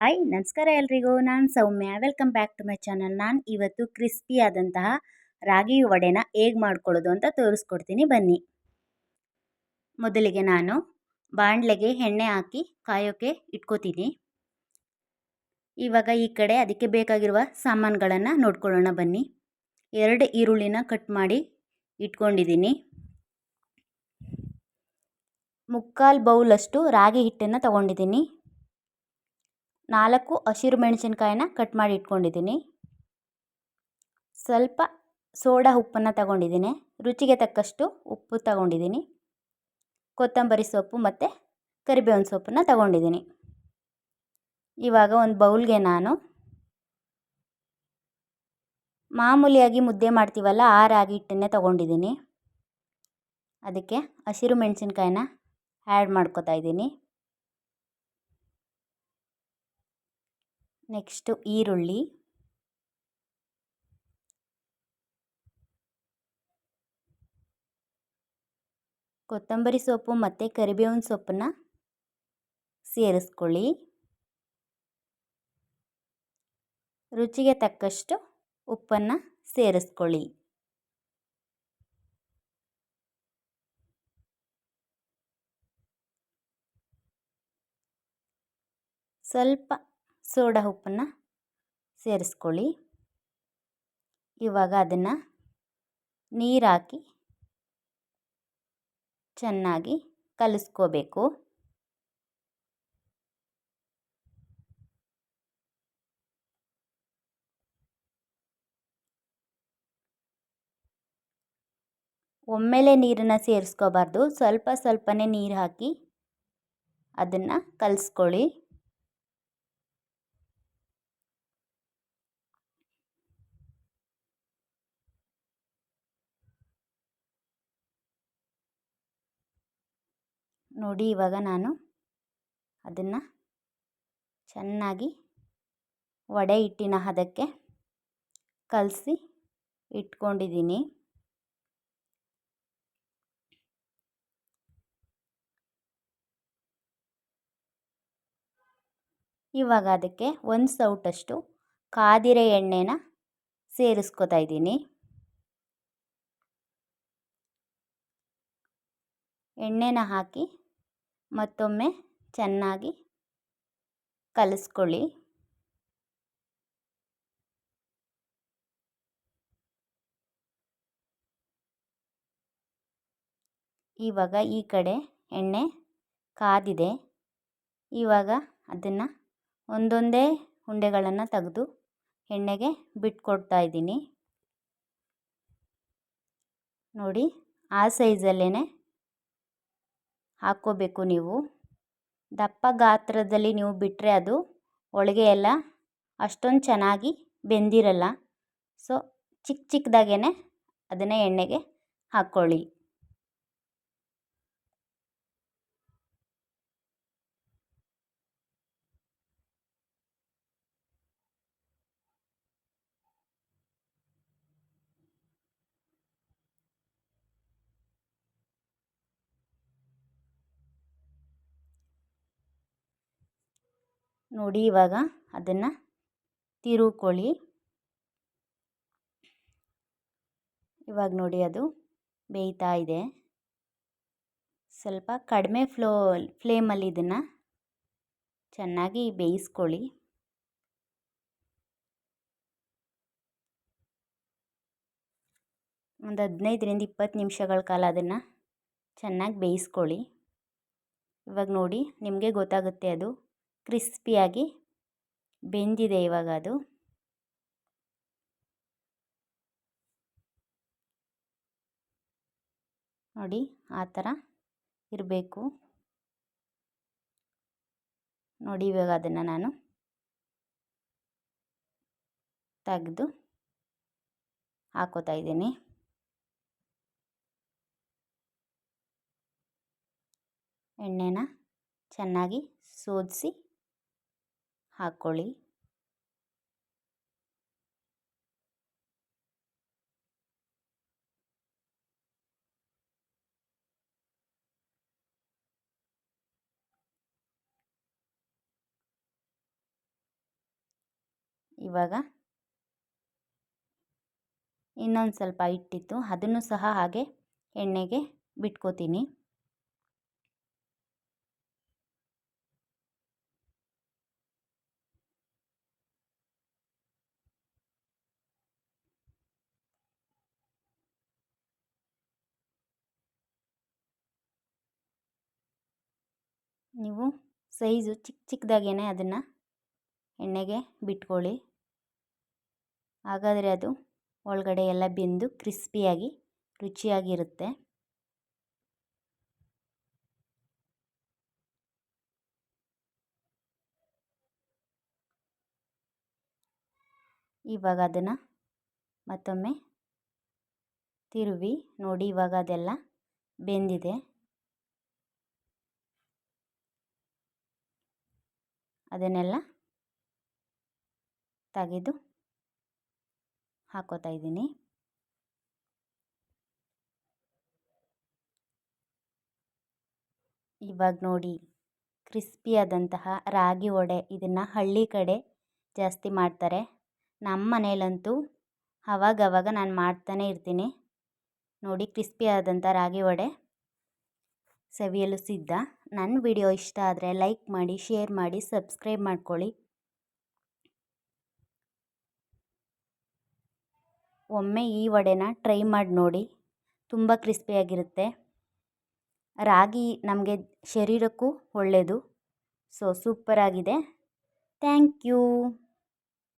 Hi ನಮಸ್ಕಾರ ಎಲ್ರಿಗೂ. ನಾನು Soumya. Welcome back to my channel ನಾನು ಇವತ್ತು ಕ್ರಿಸ್ಪಿ ಆದಂತಹ ರಾಗಿ ವಡೆನ ಹೇಗೆ ಮಾಡ್ಕೊಳ್ಳೋದು ಅಂತ ತೋರಿಸ್ಕೊಡ್ತೀನಿ. ಬನ್ನಿ. ಮೊದಲಿಗೆ ನಾನು ಬಾಣಲೆಗೆ ಎಣ್ಣೆ ಹಾಕಿ ಕಾಯೋಕ್ಕೆ ಇಟ್ಕೋತೀನಿ. ಇವಾಗ ಈ ಕಡೆ ಅದಕ್ಕೆ ಬೇಕಾಗಿರುವ ಸಾಮಾನುಗಳನ್ನು ನೋಡ್ಕೊಳ್ಳೋಣ ಬನ್ನಿ. ಎರಡು ಈರುಳ್ಳಿನ ಕಟ್ ಮಾಡಿ ಇಟ್ಕೊಂಡಿದ್ದೀನಿ. ಮುಕ್ಕಾಲು ಬೌಲಷ್ಟು ರಾಗಿ ಹಿಟ್ಟನ್ನು ತಗೊಂಡಿದ್ದೀನಿ. ನಾಲ್ಕು ಹಸಿರು ಮೆಣಸಿನ್ಕಾಯಿನ ಕಟ್ ಮಾಡಿ ಇಟ್ಕೊಂಡಿದ್ದೀನಿ. ಸ್ವಲ್ಪ ಸೋಡಾ ಉಪ್ಪನ್ನು ತಗೊಂಡಿದ್ದೀನಿ. ರುಚಿಗೆ ತಕ್ಕಷ್ಟು ಉಪ್ಪು ತಗೊಂಡಿದ್ದೀನಿ. ಕೊತ್ತಂಬರಿ ಸೊಪ್ಪು ಮತ್ತು ಕರಿಬೇವಿನ ಸೊಪ್ಪನ್ನು ತಗೊಂಡಿದ್ದೀನಿ. ಇವಾಗ ಒಂದು ಬೌಲ್ಗೆ ನಾನು ಮಾಮೂಲಿಯಾಗಿ ಮುದ್ದೆ ಮಾಡ್ತೀವಲ್ಲ ಆ ರಾಗಿ ಹಿಟ್ಟನ್ನೇ ತಗೊಂಡಿದ್ದೀನಿ. ಅದಕ್ಕೆ ಹಸಿರು ಮೆಣಸಿನ್ಕಾಯಿನ ಆ್ಯಡ್ ಮಾಡ್ಕೋತಾ ಇದ್ದೀನಿ. ನೆಕ್ಸ್ಟು ಈರುಳ್ಳಿ. ಕೊತ್ತಂಬರಿ ಸೊಪ್ಪು ಮತ್ತು ಕರಿಬೇವಿನ ಸೊಪ್ಪನ್ನ ಸೇರಿಸ್ಕೊಳ್ಳಿ. ರುಚಿಗೆ ತಕ್ಕಷ್ಟು ಉಪ್ಪನ್ನು ಸೇರಿಸ್ಕೊಳ್ಳಿ. ಸ್ವಲ್ಪ ಸೋಡಾ ಉಪ್ಪನ್ನು ಸೇರಿಸ್ಕೊಳ್ಳಿ. ಇವಾಗ ಅದನ್ನು ನೀರು ಹಾಕಿ ಚೆನ್ನಾಗಿ ಕಲಿಸ್ಕೋಬೇಕು. ಒಮ್ಮೆಲೆ ನೀರನ್ನು ಸೇರಿಸ್ಕೋಬಾರ್ದು. ಸ್ವಲ್ಪ ಸ್ವಲ್ಪನೇ ನೀರು ಹಾಕಿ ಅದನ್ನು ಕಲಿಸ್ಕೊಳ್ಳಿ. ನೋಡಿ ಇವಾಗ ನಾನು ಅದನ್ನು ಚೆನ್ನಾಗಿ ವಡೆ ಹಿಟ್ಟಿನ ಹದಕ್ಕೆ ಕಲಸಿ ಇಟ್ಕೊಂಡಿದ್ದೀನಿ. ಇವಾಗ ಅದಕ್ಕೆ ಒಂದು ಸೌಟಷ್ಟು ಕಾದಿರೆ ಎಣ್ಣೆನ ಸೇರಿಸ್ಕೊತಾ ಇದ್ದೀನಿ. ಎಣ್ಣೆನ ಹಾಕಿ ಮತ್ತೊಮ್ಮೆ ಚೆನ್ನಾಗಿ ಕಲಸ್ಕೊಳ್ಳಿ. ಇವಾಗ ಈ ಕಡೆ ಎಣ್ಣೆ ಕಾದಿದೆ. ಇವಾಗ ಅದನ್ನು ಒಂದೊಂದೇ ಉಂಡೆಗಳನ್ನು ತೆಗೆದು ಎಣ್ಣೆಗೆ ಬಿಟ್ಕೊಡ್ತಾ ಇದ್ದೀನಿ. ನೋಡಿ, ಆ ಸೈಜಲ್ಲೇ ಹಾಕ್ಕೋಬೇಕು ನೀವು. ದಪ್ಪ ಗಾತ್ರದಲ್ಲಿ ನೀವು ಬಿಟ್ಟರೆ ಅದು ಒಳಗೆ ಎಲ್ಲ ಅಷ್ಟೊಂದು ಚೆನ್ನಾಗಿ ಬೆಂದಿರಲ್ಲ. ಸೊ ಚಿಕ್ಕ ಚಿಕ್ಕದಾಗೇ ಅದನ್ನು ಎಣ್ಣೆಗೆ ಹಾಕ್ಕೊಳ್ಳಿ. ನೋಡಿ ಇವಾಗ ಅದನ್ನು ತಿರುಕೊಳ್ಳಿ. ಇವಾಗ ನೋಡಿ ಅದು ಬೇಯ್ತಾ ಇದೆ. ಸ್ವಲ್ಪ ಕಡಿಮೆ ಫ್ಲೋ, ಫ್ಲೇಮಲ್ಲಿ ಇದನ್ನು ಚೆನ್ನಾಗಿ ಬೇಯಿಸ್ಕೊಳ್ಳಿ. ಒಂದು ಹದಿನೈದರಿಂದ ಇಪ್ಪತ್ತು ನಿಮಿಷಗಳ ಕಾಲ ಅದನ್ನು ಚೆನ್ನಾಗಿ ಬೇಯಿಸ್ಕೊಳ್ಳಿ. ಇವಾಗ ನೋಡಿ ನಿಮಗೆ ಗೊತ್ತಾಗುತ್ತೆ ಅದು ಕ್ರಿಸ್ಪಿಯಾಗಿ ಬೆಂದಿದೆ ಇವಾಗ ಅದು. ನೋಡಿ, ಆ ಥರ ಇರಬೇಕು. ನೋಡಿ, ಇವಾಗ ಅದನ್ನು ನಾನು ತೆಗೆದು ಹಾಕೋತಾ ಇದ್ದೀನಿ. ಎಣ್ಣೆನ ಚೆನ್ನಾಗಿ ಸೋದಿಸಿ ಹಾಕ್ಕೊಳ್ಳಿ ಇವಾಗ ಇನ್ನೊಂದು ಸ್ವಲ್ಪ ಹಿಟ್ಟಿತ್ತು. ಅದನ್ನು ಸಹ ಹಾಗೆ ಎಣ್ಣೆಗೆ ಬಿಟ್ಕೋತೀನಿ. ನೀವು ಸೈಜು ಚಿಕ್ಕ ಚಿಕ್ಕದಾಗೇ ಅದನ್ನು ಎಣ್ಣೆಗೆ ಬಿಟ್ಕೊಳ್ಳಿ. ಹಾಗಾದರೆ ಅದು ಒಳಗಡೆ ಎಲ್ಲ ಬೆಂದು ಕ್ರಿಸ್ಪಿಯಾಗಿ, ರುಚಿಯಾಗಿರುತ್ತೆ. ಇವಾಗ ಅದನ್ನು ಮತ್ತೊಮ್ಮೆ ತಿರುವಿ ನೋಡಿ ಇವಾಗ ಅದೆಲ್ಲ ಬೆಂದಿದೆ. ಅದನ್ನೆಲ್ಲ ತೆಗೆದು ಹಾಕೋತಾ ಇದ್ದೀನಿ. ಇವಾಗ ನೋಡಿ ಕ್ರಿಸ್ಪಿಯಾದಂತಹ ರಾಗಿ ವಡೆ ಇದನ್ನು ಹಳ್ಳಿ ಕಡೆ ಜಾಸ್ತಿ ಮಾಡ್ತಾರೆ. ನಮ್ಮ ಮನೇಲಂತೂ ಅವಾಗವಾಗ ನಾನು ಮಾಡ್ತಾನೆ ಇರ್ತೀನಿ. ನೋಡಿ ಕ್ರಿಸ್ಪಿಯಾದಂಥ ರಾಗಿ ವಡೆ. ಸವಿಯಲು ಸಿದ್ಧ ನನ್ನ ವಿಡಿಯೋ ಇಷ್ಟ ಆದರೆ ಲೈಕ್ ಮಾಡಿ, ಶೇರ್ ಮಾಡಿ, ಸಬ್ಸ್ಕ್ರೈಬ್ ಮಾಡ್ಕೊಳ್ಳಿ. ಒಮ್ಮೆ ಈ ವಡೆನ ಟ್ರೈ ಮಾಡಿ ನೋಡಿ. ತುಂಬ ಕ್ರಿಸ್ಪಿಯಾಗಿರುತ್ತೆ. ರಾಗಿ ನಮಗೆ ಶರೀರಕ್ಕೂ ಒಳ್ಳೆಯದು ಸೊ, ಸೂಪರಾಗಿದೆ. Thank you.